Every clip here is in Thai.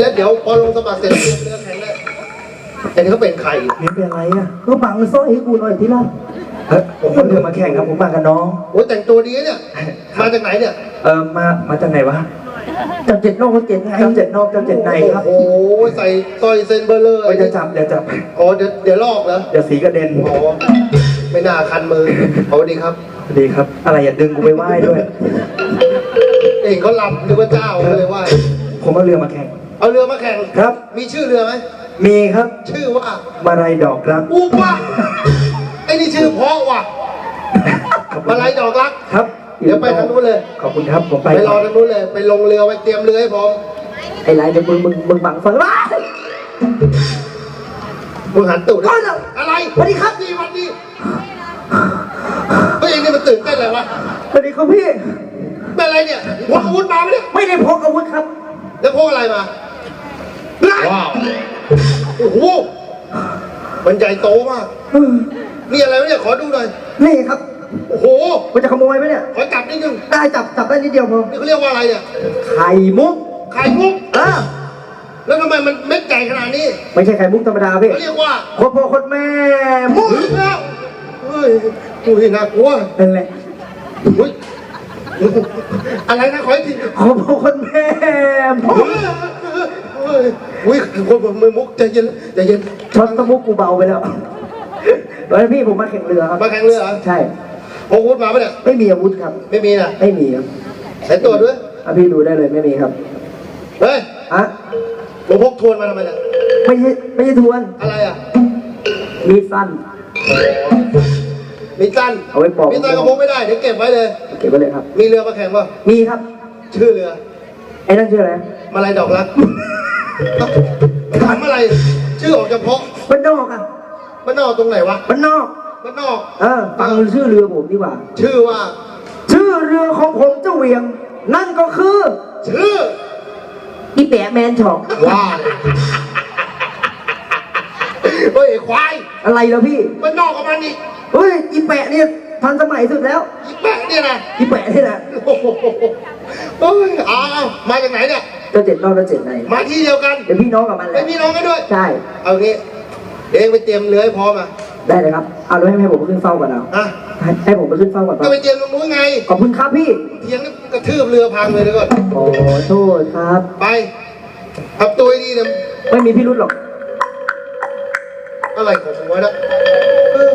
แล้วเดี๋ยวพอลงสมัครเสร็จเตรียมเรือแข่งเลยแต่นี่เขาเป็นใครนี่เป็นอะไรอะก็บังสร้อยให้กูหน่อยทีละเฮ้ยผมมาเรือมาแข่งครับผมมากับน้อง โอ้แต่งตัวดีเนี่ย มาจากไหนเนี่ย เออมา มาจากไหนวะจากเจ็ดนอกก็เจ็ดในเจ็ดนอกจากเจ็ดในครับ โอ้โหใส่สร้อยเซนเบอร์เลอร์เดี๋ยวจะจับเดี๋ยวจับอ๋อเดี๋ยวเดี๋ยวลอกเหรอเดี๋ยวสีกระเด็นอ๋อไม่น่าคันมือสวัสดีครับดีครับ อะไรอย่าดึงกูไปไหว้ด้วย เองเขาลำนึกว่าเจ้าเลยว่าผมเอาเรือมาแข่ง เอาเรือมาแข่งครับ มีชื่อเรือไหม มีครับชื่อว่ามาลัยดอกรักอูป่ะไอ้นี่ชื่อเพราะว่ะมาลายดอกรัก ครับเดี๋ยวไปทางนู้นเลย ขอบคุณครับผมไปไปรอทางนู้นเลย ไปลงเรือไปเตรียมเรือให้พร้อมไอ้ไรเดี๋ยวมึงมึงมึงบังฟังว้าย มึงหันตูดดิเอาเหรออะไรสวัสดีครับ ดีวันดีเฮ้ยเองนี่มันตื่นเต้นอะไรวะสวัสดีครับพี่ เป็นอะไรเนี่ยพกอาวุธมาไหมเนี่ยไม่ได้พกอาวุธครับ แล้วพกอะไรมา ว้าวโอ้โหมันใหญ่โตมากนี่อะไรวะเนี่ยขอดูหน่อยนี่ครับโอ้โหมันจะขโมยไหมเนี่ย ขอจับนิดนึงได้จับจับได้นิดเดียวพอนี่เขาเรียกว่าอะไรเนี่ยไข่มุกไข่มุกอะแล้วทำไมมันเม็ดใหญ่ขนาดนี้ไม่ใช่ไข่มุกธรรมดาพี่เขาเรียกว่าโคตรพ่อโคตรแม่มุกถึงแล้วเฮ้ยอุ้ยน่ากลัวนั่นแหละอุ้ยอะไรนะขออีกทีโคตรพ่อโคตรแม่มุกเฮ้ย อุ้ยคนบนมือมุกใจเย็นใจเย็นช็อตสมุกกูเบาไปแล้วแล้วพี่ผมมาแข่งเรือครับ มาแข่งเรือเหรอใช่พกอาวุธมาปะเนี่ย ไม่มีอาวุธครับ ไม่มีนะไม่มีครับใส่ตัวจด้วยอะพี่ดูได้เลยไม่มีครับเฮ้ยอะมึงพกทวนมาทำไมเนี่ยไม่ใช่ไม่ใช่ทวน อะไรอะมีดสั้น มีสั้นเอาไว้ปอก มีสั้นก็พกไม่ได้เดี๋ยวเก็บไว้เลย เก็บไว้เลยครับ มีเรือมาแข่งป่ะมีครับ ชื่อเรือไอ้นั่นชื่ออะไรมาลายดอกรัก ถามอะไร ชื่อออกเฉพาะบ้านนอกอะมันนอกตรงไหนวะบ้านนอก มันนอก เออฟังชื่อเรือผมดีกว่า ชื่อว่า ชื่อเรือของผมเจ้าเวียง นั่นก็คือ ชื่ออีแปะแมนช็อปว่าเฮ้ยไอ้ควาย อะไรแล้วพี่ มันนอกกับมันอีกเฮ้ยอีแปะเนี่ยทันสมัยสุดแล้ว อีแปะเนี่ยนะอีแปะนี่แหละโอ้โหเฮ้ยอ้าวมาจากไหนเนี่ย เจ้าเจ็ดนอกเจ้าเจ็ดในมาที่เดียวกันเดี๋ยวพี่น้องกับมันแหเป็ละนพี่น้องกันด้วย ใช่ เอางี้เดี๋ยวเองไปเตรียมเรือให้พร้อมอะได้เลยครับเอาแล้วให้ให้ผมไปขึ้นเฝ้าก่อนเอาฮะให้ให้ผมไปขึ้นเฝ้าก่อนก็เปล่าไปเตรียมตรงนู้นไงขอบคุณครับพี่เทียงนี่กระทืบเรือพังเลยเดี๋ยวก่อนโอ้โทษครับ ไปทำตัวให้ดีเนี่ยไม่มีพี่รุ่นหรอกอะไรของผมวะเนะเออ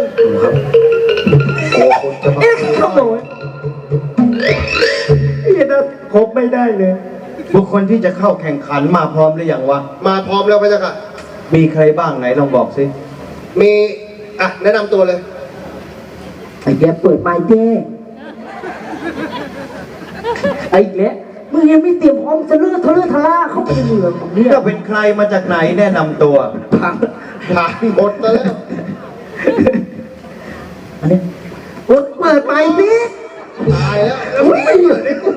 โอ้คนจะมาเอ๊ะขโมยพี่นะพบไม่ได้เลย บุคคลที่จะเข้าแข่งขันมาพร้อมหรือยังวะ มาพร้อมแล้วพระเจ้าค่ะ มีใครบ้างไหนลองบอกสิ มีอะแนะนำตัวเลย ไอ้แกเปิดไมค์เจ้ไอ้แกมึงยังไม่เตรียมพร้อมจะเลือดทะเลาะทะล่าเข้าไปในเมืองผมเนี่ยก็เป็นใครมาจากไหนแนะนำตัว พังผ่านหมดแล้ว อันนี้เปิดเปิดไมค์สิตายแล้วแล้วมึงไม่อยู่ในกู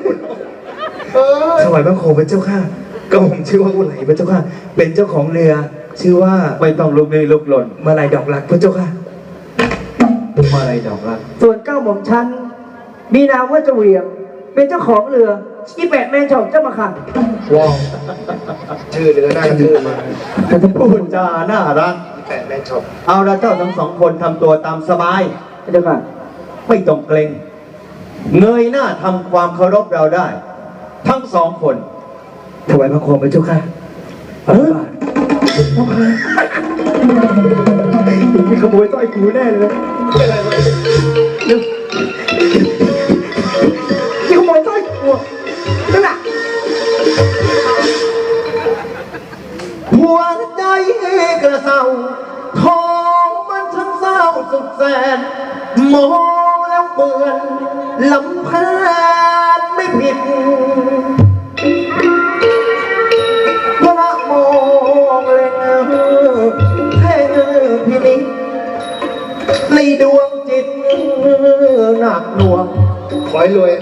เออถวายบังคมพระเจ้าค่ะก็ผมชื่อว่าอุไหลพระเจ้าค่ะ เป็นเจ้าของเรือ ชื่อว่าไม่ต้องลุกลี้ลุกหล่นเมื่อไรดอกรักพระเจ้าค่ะเมื่อไรดอกรักส่วนเก้าหม่อมชันมีนามว่าเจาเวียง เป็นเจ้าของเรืออีแปดแมนชอบเจ้ามาขังว้าวชื่อเรือน่ากระทืบมากพูดจาน่ารักแต่แม่งชอบเอาละเจ้าทั้งสองคนทำตัวตามสบายเดี๋ยวก่อนไม่ต้องเกรงเงยหน้าทำความเคารพเราได้ ทั้งสองคน ถวายพระโคมพระเจ้าค่ะเออมีขโมยสร้อยกูแน่เลยเป็นไรวะมีขโมยสร้อยกูนั่นแหละหัวใจกระเซาท้องมันช่างเศร้าสุดแสน มองแล้วเปื่อนลำพา ให้รวย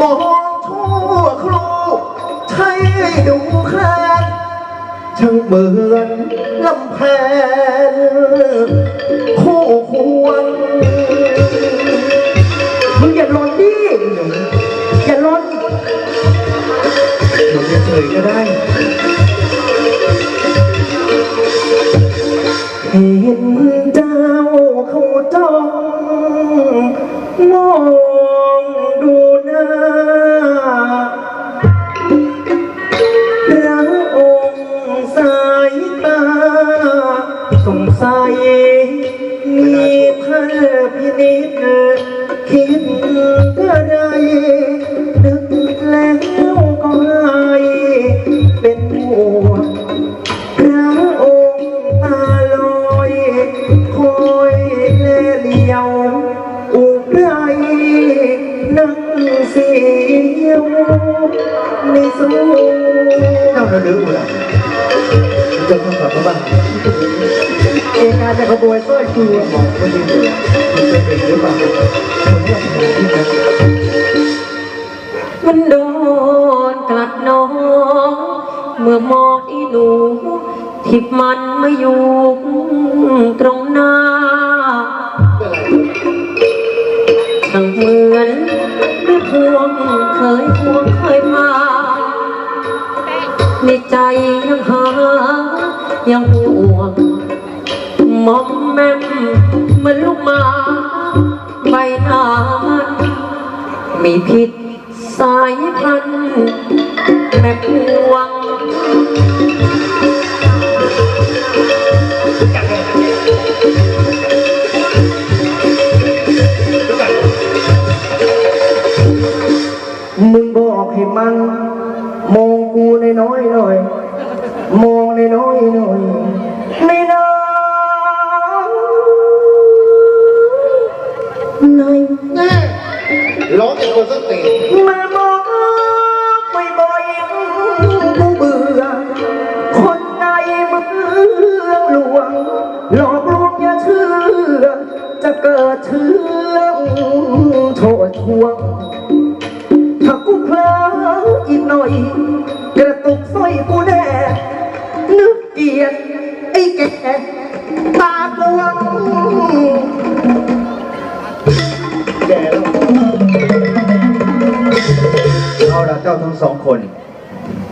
มองทั่วครูใช้ดูแคลนช่างเหมือนลำแพนคู่ควรมึงอย่าลนดิอย่าลนอยู่เฉยๆก็ได้เห็นดาวเขาต้องมอง พินิจคิดอะไรนึกแล้วก็ให้เป็นห่วงพระองค์ตาลอยคอยแลเลียว อุไรนั่งเสียวไม่สู้เจ้าระลึกเหรอจะเข้ากลับมาบ้า มาจะขโมยสร้อยกูคนที่ทำงานที่นั่นมันโดนกัดน้อง เมื่อมองอีหนูที่มันมาอยู่ตรงหน้าทั้งเหมือนแม่พวงเคยพวงเคยมา ในใจ มอมแม่มเหมันลูกหมาใบหน้ามันมีผิดสายพันธุ์แม่พวง มึงบอกให้มัน มองกูในน้อยหน่อย มองในน้อยหน่อย ร้องแต่คนสติมามองบ่อยๆกูเบื่อ คนในเมืองหลวง หลอกลวงอย่าเชื่อ จะเกิดเชื่องโทษทวง ถ้ากูเพลออีกหน่อย กระตุกสร้อยกูแน่นึกเกียดไอ้แก่ตาบวง เราเจ้าทั้งสองคน